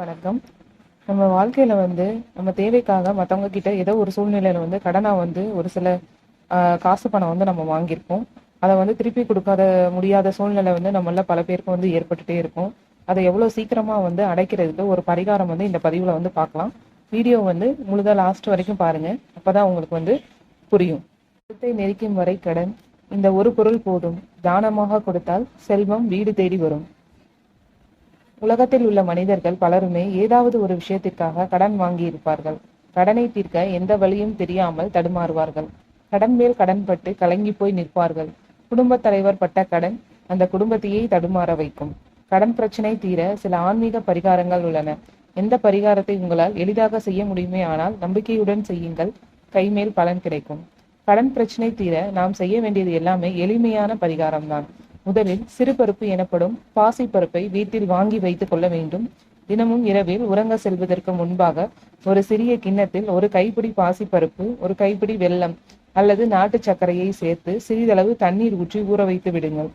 வணக்கம். நம்ம வாழ்க்கையில வந்து நம்ம தேவைக்காக மற்றவங்க கிட்ட ஏதோ ஒரு சூழ்நிலையில வந்து கடனா வந்து ஒரு சில காசு பணம் வந்து நம்ம வாங்கியிருப்போம். அதை வந்து திருப்பி கொடுக்காத முடியாத சூழ்நிலை வந்து நம்மள பல பேருக்கு வந்து ஏற்பட்டுட்டே இருக்கும். அதை எவ்வளவு சீக்கிரமா வந்து அடைக்கிறதுக்கு ஒரு பரிகாரம் வந்து இந்த பதிவுல வந்து பார்க்கலாம். வீடியோ வந்து முழுதா லாஸ்ட் வரைக்கும் பாருங்க. அப்பதான் உங்களுக்கு வந்து புரியும். கழுத்தை நெரிக்கும் வரை கடன். இந்த ஒரு பொருள் போதும். தானமாக கொடுத்தால் செல்வம் வீடு தேடி வரும். உலகத்தில் உள்ள மனிதர்கள் பலருமே ஏதாவது ஒரு விஷயத்திற்காக கடன் வாங்கி இருப்பார்கள் கடனை தீர்க்க எந்த வழியும் தெரியாமல் தடுமாறுவார்கள். கடன் மேல் கடன் பட்டு கலங்கி போய் நிற்பார்கள். குடும்பத் தலைவர் பட்ட கடன் அந்த குடும்பத்தையே தடுமாற வைக்கும். கடன் பிரச்சனை தீர சில ஆன்மீக பரிகாரங்கள் உள்ளன. எந்த பரிகாரத்தை உங்களால் எளிதாக செய்ய முடியுமே ஆனால் நம்பிக்கையுடன் செய்யுங்கள். கைமேல் பலன் கிடைக்கும். கடன் பிரச்சனை தீர நாம் செய்ய வேண்டியது எல்லாமே எளிமையான பரிகாரம்தான். முதலில் சிறுபருப்பு எனப்படும் பாசிப்பருப்பை வீட்டில் வாங்கி வைத்துக் கொள்ள வேண்டும். தினமும் இரவில் உறங்க செல்வதற்கு முன்பாக ஒரு சிறிய கிண்ணத்தில் ஒரு கைப்பிடி பாசிப்பருப்பு ஒரு கைப்பிடி வெல்லம் அல்லது நாட்டு சர்க்கரையை சேர்த்து சிறிதளவு தண்ணீர் ஊற்றி ஊற வைத்து விடுங்கள்.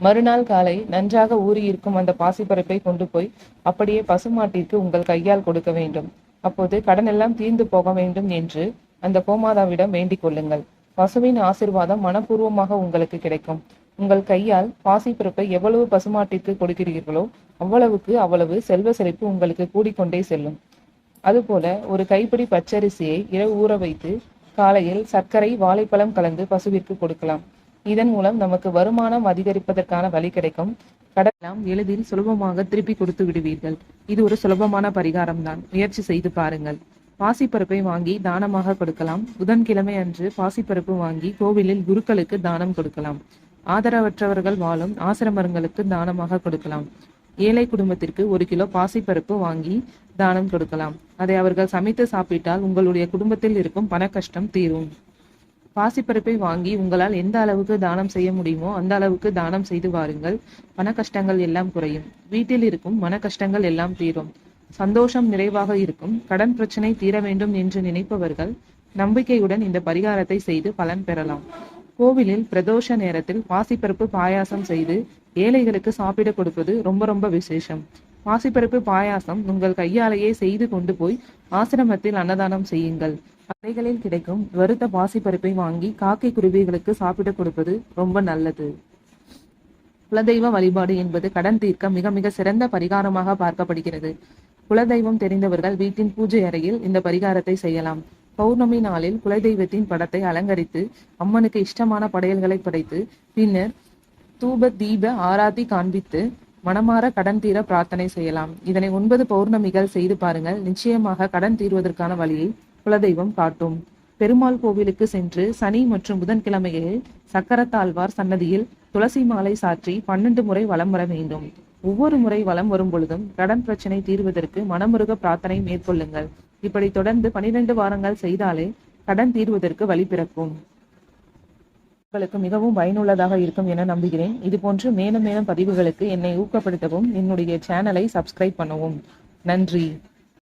மறுநாள் காலை நன்றாக ஊறியிருக்கும் அந்த பாசிப்பருப்பை கொண்டு போய் அப்படியே பசுமாட்டிற்கு உங்கள் கையால் கொடுக்க வேண்டும். அப்போது கடன் எல்லாம் தீர்ந்து போக வேண்டும் என்று அந்த கோமாதாவிடம் வேண்டிக் கொள்ளுங்கள். பசுவின் ஆசிர்வாதம் மனப்பூர்வமாக உங்களுக்கு கிடைக்கும். உங்கள் கையால் பாசிப்பருப்பை எவ்வளவு பசுமாட்டிற்கு கொடுக்கிறீர்களோ அவ்வளவுக்கு அவ்வளவு செல்வ செழிப்பு உங்களுக்கு கூடிக்கொண்டே செல்லும். அதுபோல ஒரு கைப்பிடி பச்சரிசியை இரவு ஊற வைத்து காலையில் சர்க்கரை வாழைப்பழம் கலந்து பசுவிற்கு கொடுக்கலாம். இதன் மூலம் நமக்கு வருமானம் அதிகரிப்பதற்கான வழி கிடைக்கும். கடலாம் எளிதில் சுலபமாக திருப்பி கொடுத்து விடுவீர்கள். இது ஒரு சுலபமான பரிகாரம் தான் முயற்சி செய்து பாருங்கள். பாசிப்பருப்பை வாங்கி தானமாக கொடுக்கலாம். புதன்கிழமை அன்று பாசிப்பருப்பு வாங்கி கோவிலில் குருக்களுக்கு தானம் கொடுக்கலாம். ஆதரவற்றவர்கள் வாழும் ஆசிரமங்களுக்கு தானமாக கொடுக்கலாம். ஏழை குடும்பத்திற்கு ஒரு கிலோ பாசிப்பருப்பு வாங்கி தானம் கொடுக்கலாம். அதை அவர்கள் சமைத்து சாப்பிட்டால் உங்களுடைய குடும்பத்தில் இருக்கும் பண கஷ்டம் தீரும். பாசிப்பருப்பை வாங்கி உங்களால் எந்த அளவுக்கு தானம் செய்ய முடியுமோ அந்த அளவுக்கு தானம் செய்து வாருங்கள். பண கஷ்டங்கள் எல்லாம் குறையும். வீட்டில் இருக்கும் மன கஷ்டங்கள் எல்லாம் தீரும். சந்தோஷம் நிறைவாக இருக்கும். கடன் பிரச்சனை தீர வேண்டும் என்று நினைப்பவர்கள் நம்பிக்கையுடன் இந்த பரிகாரத்தை செய்து பலன் பெறலாம். கோவிலில் பிரதோஷ நேரத்தில் பாசிப்பருப்பு பாயாசம் செய்து ஏழைகளுக்கு சாப்பிட கொடுப்பது ரொம்ப ரொம்ப விசேஷம். பாசிப்பருப்பு பாயாசம் உங்கள் கையாலேயே செய்து கொண்டு போய் ஆசிரமத்தில் அன்னதானம் செய்யுங்கள். கடைகளில் கிடைக்கும் வறுத்த பாசிப்பருப்பை வாங்கி காக்கை குருவிகளுக்கு சாப்பிட கொடுப்பது ரொம்ப நல்லது. குலதெய்வ வழிபாடு என்பது கடன் தீர்க்க மிக மிக சிறந்த பரிகாரமாக பார்க்கப்படுகிறது. குலதெய்வம் தெரிந்தவர்கள் வீட்டின் பூஜை அறையில் இந்த பரிகாரத்தை செய்யலாம். பௌர்ணமி நாளில் குலதெய்வத்தின் படத்தை அலங்கரித்து அம்மனுக்கு இஷ்டமான படையல்களை படைத்து பின்னர் தூப தீப ஆராதி காண்பித்து மனமாற கடன் தீர பிரார்த்தனை செய்யலாம். இதனை ஒன்பது பௌர்ணமிகள் செய்து பாருங்கள். நிச்சயமாக கடன் தீர்வதற்கான வழியை குலதெய்வம் காட்டும். பெருமாள் கோவிலுக்கு சென்று சனி மற்றும் புதன்கிழமைகளில் சக்கரத்தாழ்வார் சன்னதியில் துளசி மாலை சாற்றி பன்னெண்டு முறை வலம் வர வேண்டும். ஒவ்வொரு முறை வலம் வரும் பொழுதும் கடன் பிரச்சனை தீர்வதற்கு மனமுருக பிரார்த்தனை மேற்கொள்ளுங்கள். இப்படி தொடர்ந்து பனிரெண்டு வாரங்கள் செய்தாலே கடன் தீர்வதற்கு வழி பிறக்கும். உங்களுக்கு மிகவும் பயனுள்ளதாக இருக்கும் என நம்புகிறேன். இது போன்று மேலும் மேலும் பதிவுகளுக்கு என்னை ஊக்கப்படுத்தவும் என்னுடைய சேனலை சப்ஸ்கிரைப் பண்ணவும். நன்றி.